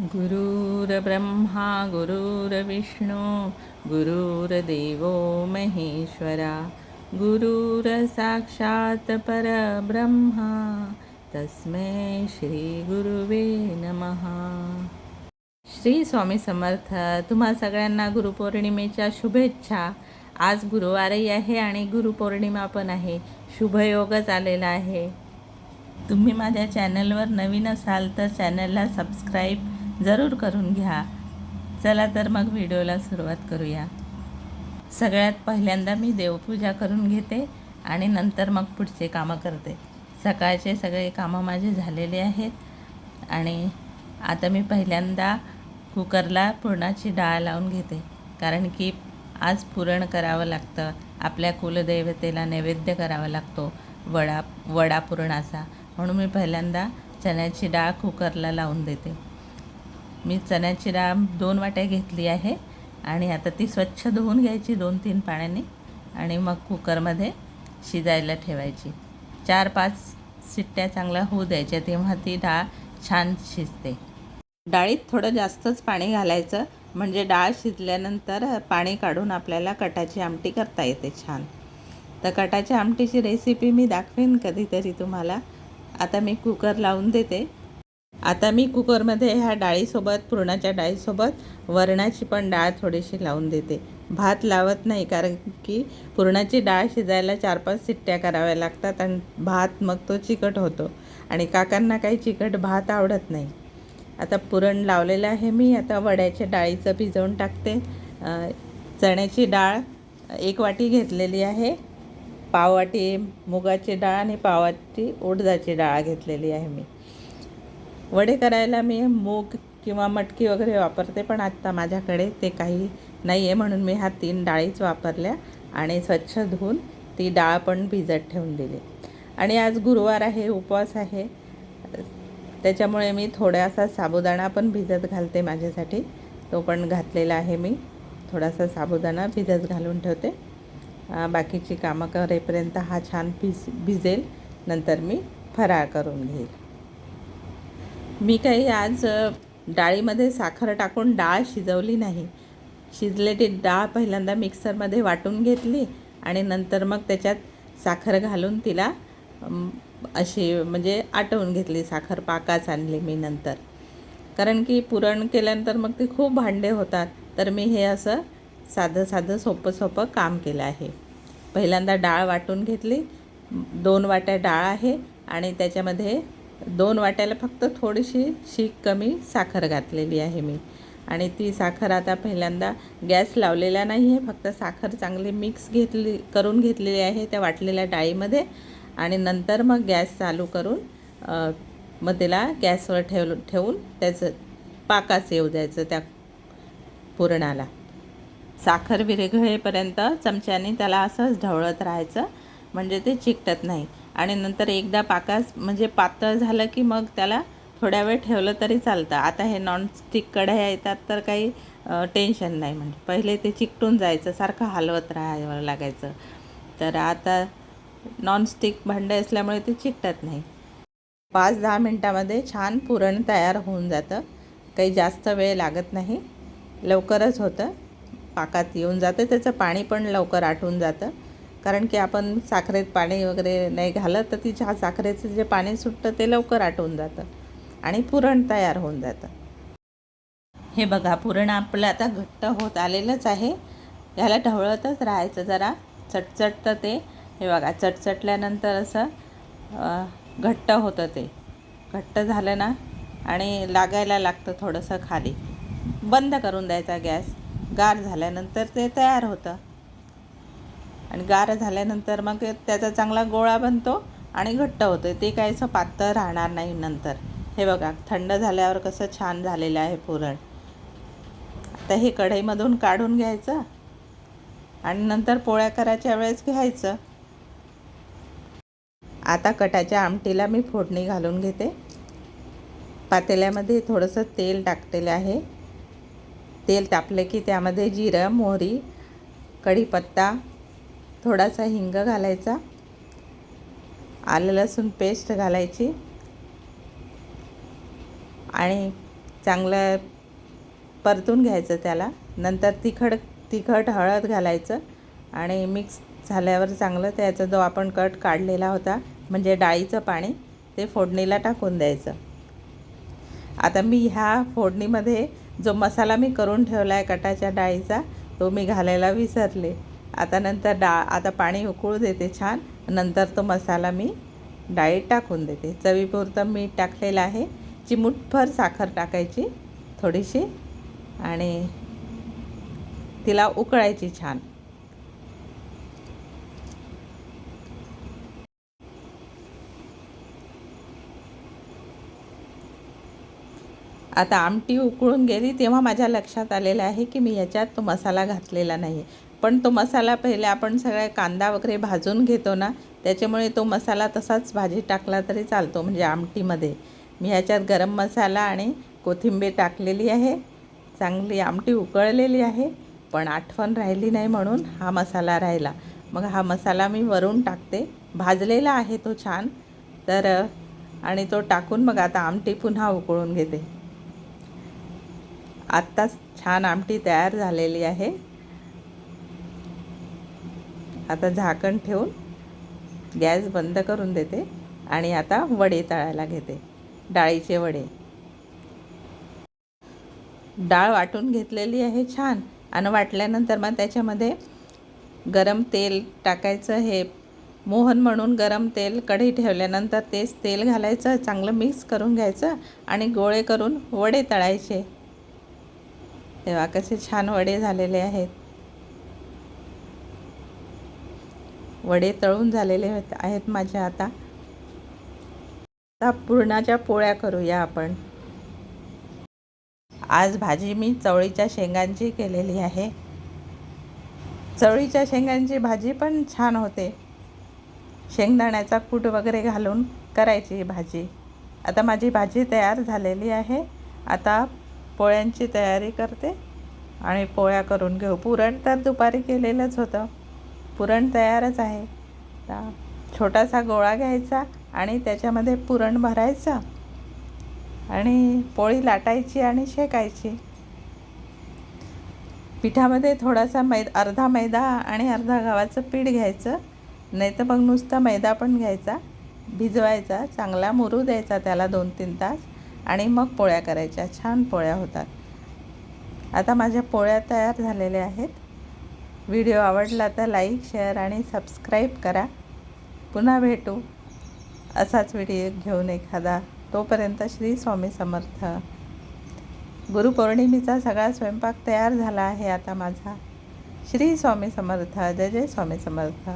गुरुर्ब्रह्मा गुरुर्विष्णू गुरुर्देव महेश्वरा गुरुर्साक्षात् परब्रह्मा तस्मै श्री गुरुवे नमः. श्री स्वामी समर्थ तुम्हा सगळ्यांना गुरुपौर्णिमेच्या शुभेच्छा. आज गुरुवारही आहे आणि गुरुपौर्णिमा पण आहे. शुभयोगच आलेला आहे. तुम्ही माझ्या चॅनलवर नवीन असाल तर चॅनलला सबस्क्राईब जरूर करून घ्या. चला तर मग व्हिडिओला सुरुवात करूया. सगळ्यात पहिल्यांदा मी देवपूजा करून घेते आणि नंतर मग पुढचे कामं करते. सकाळचे सगळे कामं माझे झालेले आहेत आणि आता मी पहिल्यांदा कुकरला पुरणाची डाळ लावून घेते. कारण की आज पुरण करावं लागतं. आपल्या कुलदैवतेला नैवेद्य करावा लागतो. वडा वडा पुरणाचा. म्हणून मी पहिल्यांदा चण्याची डाळ कुकरला लावून देते. मी चण्याची डाळ दोन वाट्या घेतली आहे आणि आता ती स्वच्छ धुवून घ्यायची दोन तीन पाण्याने आणि मग कुकरमध्ये शिजायला ठेवायची. चार पाच सिट्ट्या चांगल्या होऊ द्यायच्या तेव्हा ती डाळ छान शिजते. डाळीत थोडं जास्तच पाणी घालायचं म्हणजे डाळ शिजल्यानंतर पाणी काढून आपल्याला कटाची आमटी करता येते छान. तर कटाच्या आमटीची रेसिपी मी दाखवेन कधीतरी तुम्हाला. आता मी कुकर लावून देते. आता मी कुकरमध्ये ह्या डाळीसोबत पुरणाच्या डाळीसोबत वरणाची पण डाळ थोडीशी लावून देते. भात लावत नाही कारण की पुरणाची डाळ शिजायला चार पाच सिट्ट्या कराव्या लागतात आणि भात मग तो चिकट होतो. आणि काकांना काही चिकट भात आवडत नाही. आता पुरण लावलेलं आहे मी आता वड्याच्या डाळीचं भिजवून टाकते. चण्याची डाळ एक वाटी घेतलेली आहे. पाववाटी मुगाची डाळ आणि पाववाटी उडदाची डाळ घेतलेली आहे मी. वडे करायला मी मूग किंवा मटकी वगैरे वापरते पण आत्ता माझ्याकडे ते काही नाही आहे म्हणून मी ह्या तीन डाळीच वापरल्या आणि स्वच्छ धुवून ती डाळ पण भिजत ठेवून दिली. आणि आज गुरुवार आहे उपवास आहे. त्याच्यामुळे मी थोडासा साबुदाणा पण भिजत घालते माझ्यासाठी. तो पण घातलेला आहे मी. थोडासा साबुदाणा भिजत घालून ठेवते. बाकीची कामं करेपर्यंत हा छान भिज भिजेल. नंतर मी फराळ करून घेईल. मी काही आज डाळीमध्ये साखर टाकून डाळ शिजवली नाही. शिजलेली डाळ पहिल्यांदा मिक्सरमध्ये वाटून घेतली आणि नंतर मग त्याच्यात साखर घालून तिला अशी म्हणजे आटवून घेतली साखर पाकाच आणली मी नंतर. कारण की पुरण केल्यानंतर मग ते खूप भांडे होतात. तर मी हे असं साधं साधं सोपं सोपं काम केलं आहे. पहिल्यांदा डाळ वाटून घेतली. दोन वाट्या डाळ आहे आणि त्याच्यामध्ये दोन वाट्याला फक्त थोडीशी शीक कमी साखर घातलेली आहे मी. आणि ती साखर आता पहिल्यांदा गॅस लावलेला नाही आहे फक्त साखर चांगली मिक्स घेतली करून घेतलेली आहे त्या वाटलेल्या डाळीमध्ये. आणि नंतर मग गॅस चालू करून मग त्याला गॅसवर ठेव ठेवून त्याचं पाकाच येऊ द्यायचं त्या पुरणाला. साखर विरघळेपर्यंत चमच्याने त्याला असंच ढवळत राहायचं म्हणजे ते चिकटत नाही. आणि नंतर एकदा पाकास म्हणजे पातळ झालं की मग त्याला थोड्या वेळ ठेवलं तरी चालतं. आता हे नॉनस्टिक कढया येतात तर काही टेन्शन नाही म्हणजे. पहिले ते चिकटून जायचं सारखं हलवत राहावं लागायचं. तर आता नॉनस्टिक भांडं असल्यामुळे ते चिकटत नाही. पाच दहा मिनटामध्ये छान पुरण तयार होऊन जातं. काही जास्त वेळ लागत नाही. लवकरच होतं. पाकात येऊन जातं. त्याचं पाणी पण लवकर आटून जातं. कारण की आपण साखरेत पाणी वगैरे नाही घालत तर तिच्या साखरेचं जे पाणी सुटतं ते लवकर आटवून जातं आणि पुरण तयार होऊन जातं. हे बघा पुरण आपलं आता घट्ट होत आलेलंच आहे. ह्याला ढवळतच राहायचं जरा. चटचटतं ते. हे बघा चटचटल्यानंतर असं घट्ट होतं ते. घट्ट झालं ना आणि लागायला लागतं थोडंसं खाली. बंद करून द्यायचा गॅस. गार झाल्यानंतर ते तयार होतं. आणि गार झाल्यानंतर मग त्याचा चांगला गोळा बनतो आणि घट्ट होतं ते काय असं पातळ राहणार नाही नंतर. हे बघा थंड झाल्यावर कसं छान झालेलं आहे पुरण. आता हे कढईमधून काढून घ्यायचं आणि नंतर पोळ्या करायच्या वेळेस घ्यायचं. आता कटाच्या आमटीला मी फोडणी घालून घेते. पातेल्यामध्ये थोडंसं तेल टाकलेलं आहे. तेल तापलं की त्यामध्ये जिरं मोहरी कढीपत्ता थोडासा हिंग घालायचा. आलं लसूण पेस्ट घालायची. आणि चांगलं परतून घ्यायचं त्याला. नंतर तिखट तिखट हळद घालायचं. आणि मिक्स झाल्यावर चांगलं त्याचा जो आपण कट काढलेला होता म्हणजे डाळीचं पाणी ते फोडणीला टाकून द्यायचं. आता मी ह्या फोडणीमध्ये जो मसाला मी करून ठेवला आहे कटाच्या डाळीचा तो मी घालायला विसरले. आता नंतर डाळ आता पाणी उकळू देते छान. नंतर तो मसाला मी डाळीत टाकून देते. चवीपुरतं मीठ टाकलेलं आहे. चिमूटभर साखर टाकायची थोडीशी. आणि तिला उकळायची छान. आता आमटी उकळून गेली तेव्हा माझ्या लक्षात आलेलं आहे की मी याच्यात तो मसाला घातलेला नाही पण तो मसाला पहिले आपण सगळ्या कांदा वगैरे भाजून घेतो ना त्याच्यामुळे तो मसाला तसाच भाजी टाकला तरी चालतो म्हणजे आमटीमध्ये. मी ह्याच्यात गरम मसाला आणि कोथिंबीर टाकलेली आहे चांगली आमटी उकळलेली आहे पण आठवण राहिली नाही म्हणून हा मसाला राहिला. मग हा मसाला मी वरून टाकते. भाजलेला आहे तो छान. तर आणि तो टाकून मग आता आमटी पुन्हा उकळून घेते. आत्ताच छान आमटी तयार झालेली आहे. आता झाकण ठेवून गॅस बंद करून देते आणि आता वडे तळायला घेते डाळीचे वडे. डाळ वाटून घेतलेली आहे छान. आणि वाटल्यानंतर मग त्याच्यामध्ये गरम तेल टाकायचं हे मोहन म्हणून गरम तेल कढई ठेवल्यानंतर तेच तेल घालायचं चांगलं मिक्स करून घ्यायचं आणि गोळे करून वडे तळायचे. तेव्हा कसे छान वडे झालेले आहेत. वडे तळून झालेले आहेत माझे आता. आता पुरणाच्या पोळ्या करूया आपण. आज भाजी मी चवळीच्या शेंगांची केलेली आहे. चवळीच्या शेंगांची भाजी पण छान होते. शेंगदाण्याचा कूट वगैरे घालून करायची भाजी. आता माझी भाजी तयार झालेली आहे. आता पोळ्यांची तयारी करते आणि पोळ्या करून घेऊ. पुरण तर दुपारी केलेलंच होतं. पुरण तयारच आहे. छोटासा गोळा घ्यायचा आणि त्याच्यामध्ये पुरण भरायचं आणि पोळी लाटायची आणि शेकायची. पिठामध्ये थोडासा मै अर्धा मैदा आणि अर्धा गव्हाचं पीठ घ्यायचं. नाही तर मग नुसता मैदा पण घ्यायचा. भिजवायचा चांगला मुरू द्यायचा त्याला दोन तीन तास आणि मग पोळ्या करायच्या. छान पोळ्या होतात. आता माझ्या पोळ्या तयार झालेल्या आहेत. व्हिडिओ आवडला तर लाईक शेअर आणि सबस्क्राईब करा. पुन्हा भेटू. असाच व्हिडिओ घेऊन एखादा. तोपर्यंत श्री स्वामी समर्थ. गुरुपौर्णिमेचा सगळा स्वयंपाक तयार झाला आहे आता माझा. श्री स्वामी समर्थ. जय जय स्वामी समर्थ.